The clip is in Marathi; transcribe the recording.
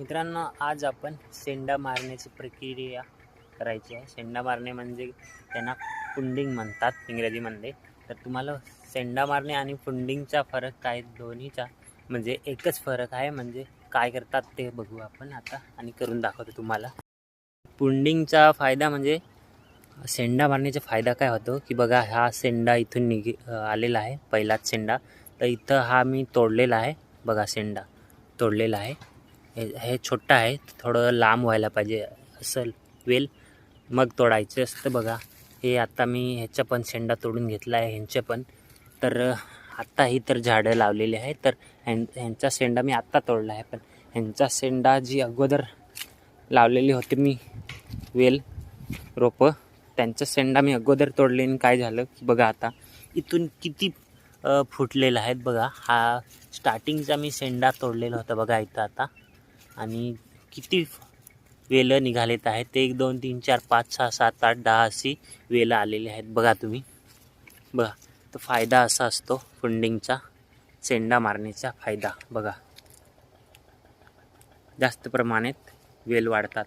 मित्रांनो आज आपण शेंडा मारण्याची प्रक्रिया करायची आहे. शेंडा मारणे म्हणजे त्यांना फुंडिंग म्हणतात इंग्रजीमध्ये. तर तुम्हाला शेंडा मारणे आणि फुंडिंगचा फरक काय? दोन्हीचा म्हणजे एकच फरक आहे. म्हणजे काय करतात ते बघू आपण आता आणि करून दाखवतो तुम्हाला. फुंडिंगचा फायदा म्हणजे शेंडा मारण्याचा फायदा काय होतो? की बघा हा शेंडा इथून निघे आलेला आहे. पहिलाच शेंडा. तर इथं हा मी तोडलेला आहे. बघा शेंडा तोडलेला आहे. हे हे छोटं आहे थोडं लांब व्हायला पाहिजे. असं वेल मग तोडायचं असतं बघा. हे आता मी ह्याचा पण शेंडा तोडून घेतला आहे ह्यांच्या पण. तर आत्ता ही तर झाडं लावलेली आहे तर ह्यां ह्यांचा शेंडा मी आत्ता तोडला आहे. पण ह्यांचा शेंडा जी अगोदर लावलेली होती मी वेल रोपं त्यांचा शेंडा मी अगोदर तोडले आणि काय झालं की बघा आता. इथून किती फुटलेला आहेत बघा. हा स्टार्टिंगचा मी शेंडा तोडलेला होता बघा इथं आता. आणि किती वेलं निघालेत आहेत ते एक दोन तीन चार पाच सहा सात आठ दहा अशी वेलं आलेली आहेत. बघा तुम्ही. बघा तर फायदा असा असतो फंडिंगचा सेंडा मारण्याचा फायदा. बघा. जास्त प्रमाणात वेल वाढतात.